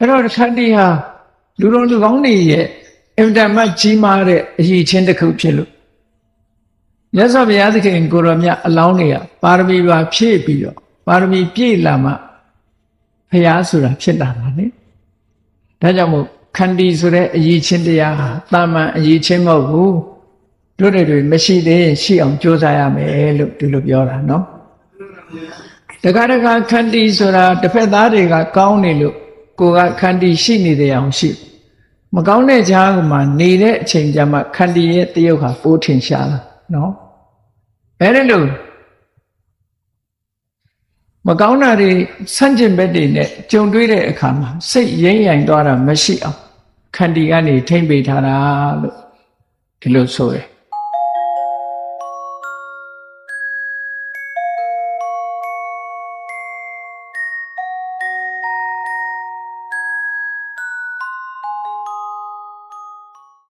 အဲ့တော့ခန္တီဟာလူတော်လူကောင်းတွေရဲ့အင်တာမတ်ကြီးမားတဲ့အရေးချင်းတစ်ခုဖြစ်လို့မြတ်စွာဘုရားသခင်ကိုရောမြတ်အလောင်းတွေကပါရမီပါဖြည့်ပြီးတော့ပါရမီပြည့်လာမှဘုရားဆိုတာဖြစ်လာတာလေဒါကြောင့်မို့ခန္တီဆိုတဲ့အရေးချင်းတရားဟာတာမန်အရေးချင်းမဟုတ်ဘူးတို့တွေတွေမရှိသေးရင်ရှိအောင်ကြိုးစားရမယ်လို့ဒီလိုပြောတာနော်တခါတခါခန္တီဆိုတာတစ်ဖက်သားတွေကကောင်းနေလို့ ကိုကခန္တီရှိနေတဲ့အောင်ရှိမကောင်းတဲ့ကြားကမှနေတဲ့အချိန်ကျမှခန္တီရဲ့တရုပ်ဟာပိုးထင်ရှားလာနော်အဲဒီလိုမကောင်းတာတွေဆန့်ကျင်ဘက်တွေနဲ့ကြုံတွေ့တဲ့အခါမှာစိတ်ရိမ့်ရိုင်သွားတာမရှိအောင်ခန္တီကနေထိမ့်ပေးထားတာလို့ဒီလိုဆိုရယ်